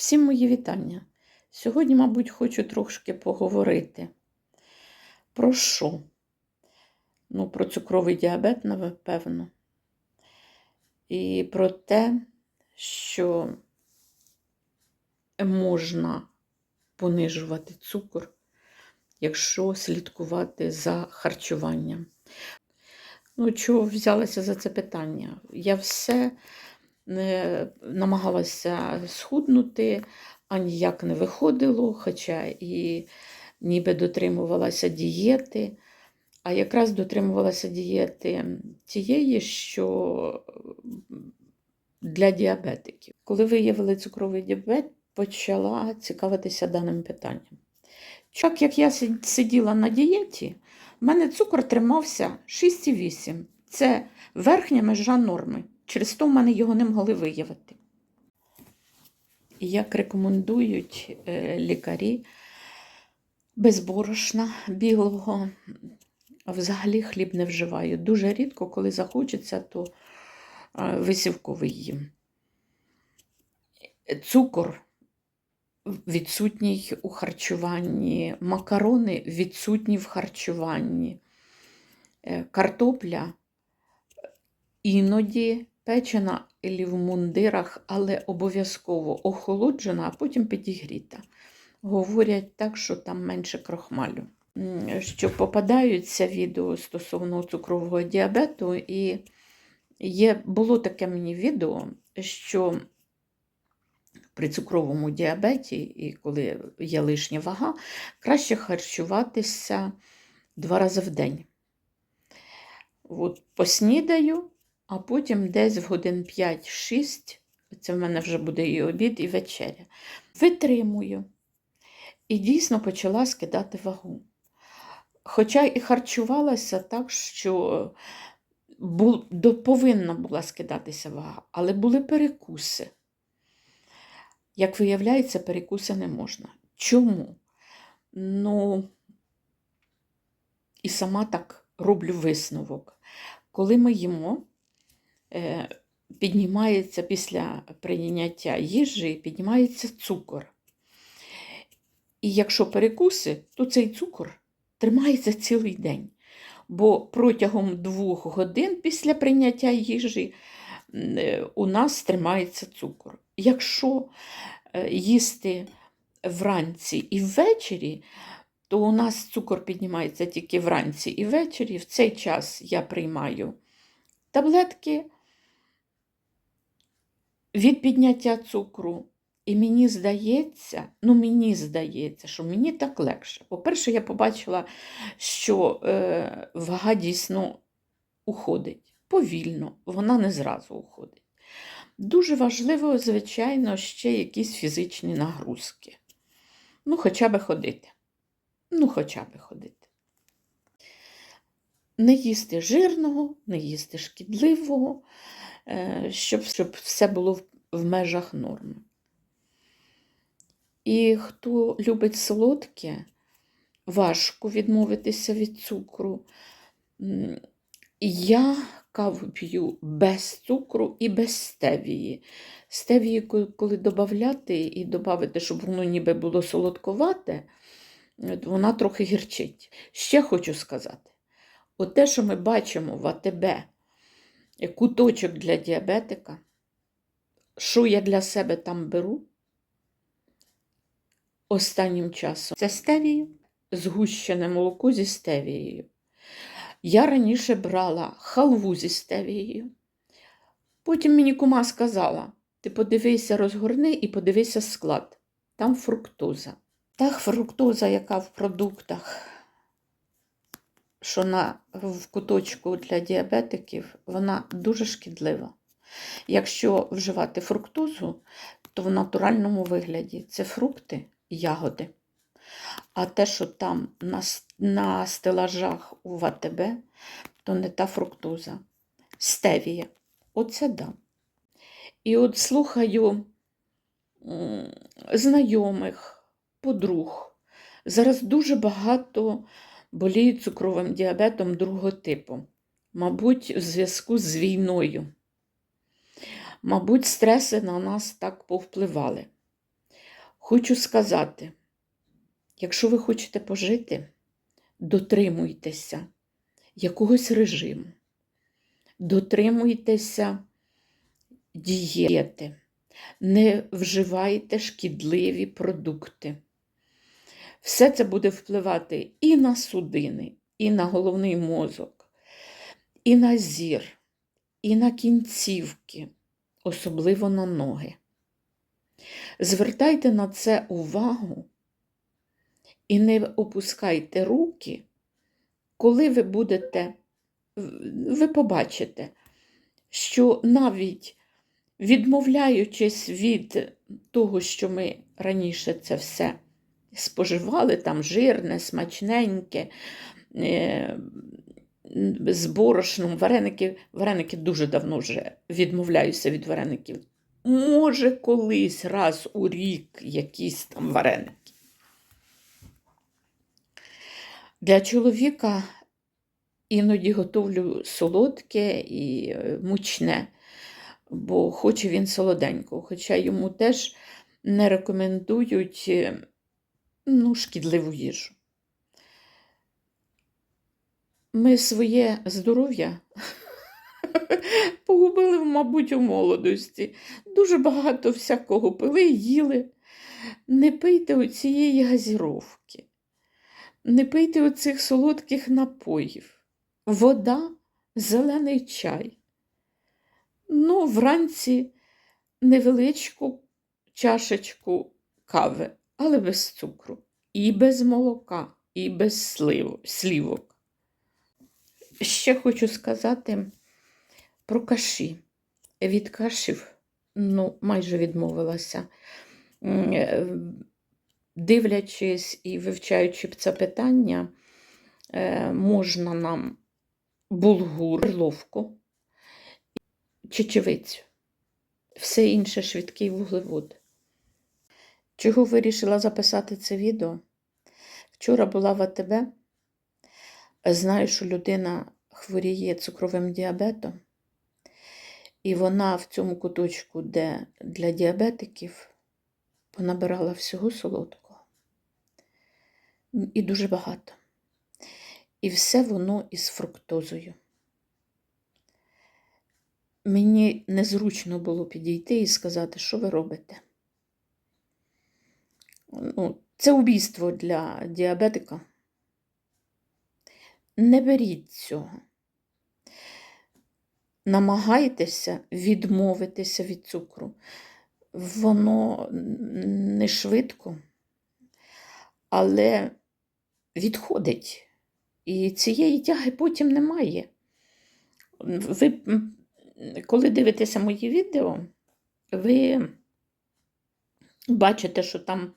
Всім мої вітання. Сьогодні, мабуть, хочу трошки поговорити. Про що? Ну, про цукровий діабет, напевно. І про те, що можна понижувати цукор, якщо слідкувати за харчуванням. Ну, чого взялася за це питання? Я все намагалася схуднути, а ніяк не виходило, хоча і ніби дотримувалася дієти, а якраз дотримувалася дієти тієї, що для діабетиків. Коли виявили цукровий діабет, почала цікавитися даним питанням. Так як я сиділа на дієті, в мене цукор тримався 6,8. Це верхня межа норми. Через то в мене його не могли виявити. Як рекомендують е, лікарі, без борошна білого, взагалі хліб не вживаю. Дуже рідко, коли захочеться, то е, висівковий їм. Цукор відсутній у харчуванні, макарони відсутні в харчуванні, Е, картопля іноді печена і в мундирах, але обов'язково охолоджена, а потім підігріта. Говорять так, що там менше крохмалю. Що попадаються відео стосовно цукрового діабету, і є, було таке мені відео, що при цукровому діабеті, і коли є лишня вага, краще харчуватися два рази в день. От поснідаю, а потім десь в годин 5-6, це в мене вже буде і обід, і вечеря. Витримую. І дійсно почала скидати вагу. Хоча і харчувалася так, що бу- до- повинна була скидатися вага, але були перекуси. Як виявляється, перекуси не можна. Чому? Ну, і сама так роблю висновок. Коли ми їмо, піднімається після прийняття їжі, піднімається цукор. І якщо перекуси, то цей цукор тримається цілий день. Бо протягом двох годин після прийняття їжі е, у нас тримається цукор. Якщо е, їсти вранці і ввечері, то у нас цукор піднімається тільки вранці і ввечері. В цей час я приймаю таблетки від підняття цукру. І мені здається, ну мені здається, що мені так легше. По-перше, я побачила, що е, вага дійсно уходить повільно, вона не зразу уходить. Дуже важливо, звичайно, ще якісь фізичні нагрузки. Ну, хоча би ходити. Ну, хоча би ходити. Не їсти жирного, не їсти шкідливого, щоб, щоб все було в, межах норми. І хто любить солодке, важко відмовитися від цукру. Я каву п'ю без цукру і без стевії. Стевії, коли додати і додати, щоб воно ніби було солодковате, вона трохи гірчить. Ще хочу сказати: от те, що ми бачимо в АТБ, е, куточок для діабетика, що я для себе там беру останнім часом, це стевію, згущене молоко зі стевією. Я раніше брала халву зі стевією. Потім мені кума сказала: ти подивися, розгорни і подивися склад. Там фруктоза. Та фруктоза, яка в продуктах, що на, в куточку для діабетиків, вона дуже шкідлива. Якщо вживати фруктозу, то в натуральному вигляді це фрукти, ягоди. А те, що там на, на стелажах у ВТБ, то не та фруктоза. Стевія. Оце да. І от слухаю знайомих, подруг. Зараз дуже багато боліють цукровим діабетом другого типу. Мабуть, в зв'язку з війною. Мабуть, стреси на нас так повпливали. Хочу сказати, якщо ви хочете пожити, дотримуйтеся якогось режиму, дотримуйтеся дієти, не вживайте шкідливі продукти. Все це буде впливати і на судини, і на головний мозок, і на зір, і на кінцівки, особливо на ноги. Звертайте на це увагу і не опускайте руки, коли ви будете, ви побачите, що навіть відмовляючись від того, що ми раніше це все споживали, там жирне, смачненьке, е, з борошном, вареники, вареники дуже давно вже відмовляюся від вареників. Може, колись раз у рік якісь там вареники. Для чоловіка іноді готовлю солодке і е, мучне, бо хоче він солоденького, хоча йому теж не рекомендують е, ну, шкідливу їжу. Ми своє здоров'я погубили, мабуть, у молодості. Дуже багато всякого пили їли. Не пийте оцієї газіровки, не пийте оцих солодких напоїв. Вода, зелений чай. Ну, вранці невеличку чашечку кави, але без цукру, і без молока, і без слівок. Ще хочу сказати про каші. Від кашів ну, майже відмовилася. Е, Дивлячись і вивчаючи це питання, е, можна нам булгур, перловку, чечевицю. Все інше швидкий вуглевод. Чого вирішила записати це відео? Вчора була в АТБ. Знаю, що людина хворіє цукровим діабетом, і вона в цьому куточку, де для діабетиків, понабирала всього солодкого. І дуже багато. І все воно із фруктозою. Мені незручно було підійти і сказати, що ви робите. Ну, це убійство для діабетика. Не беріть цього. Намагайтеся відмовитися від цукру. Воно не швидко, але відходить. І цієї тяги потім немає. Ви, коли дивитеся мої відео, ви бачите, що там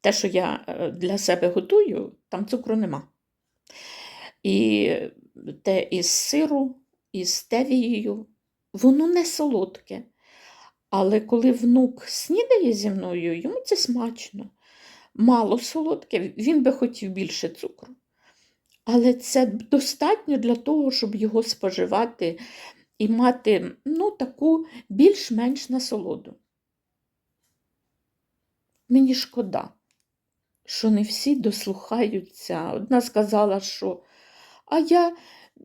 те, що я е, для себе готую, там цукру нема. І те із сиру, із стевією, воно не солодке. Але коли внук снідає зі мною, йому це смачно. Мало солодке, він би хотів більше цукру. Але це достатньо для того, щоб його споживати і мати ну, таку більш-менш насолоду. Мені шкода, що не всі дослухаються. Одна сказала, що а я,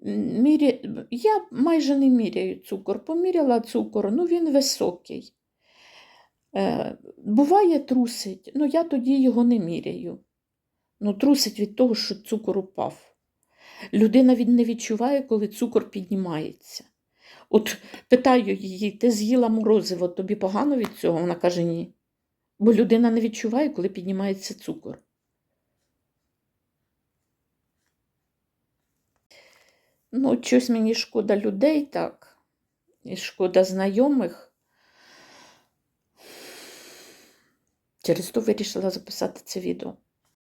міря... я майже не міряю цукор. Поміряла цукор, ну він високий. Е, буває, трусить, ну я тоді його не міряю. Ну, трусить від того, що цукор упав. Людина не відчуває, коли цукор піднімається. От питаю її, ти з'їла морозиво, тобі погано від цього? Вона каже, ні. Бо людина не відчуває, коли піднімається цукор. Ну, щось мені шкода людей так, і шкода знайомих. Через то вирішила записати це відео.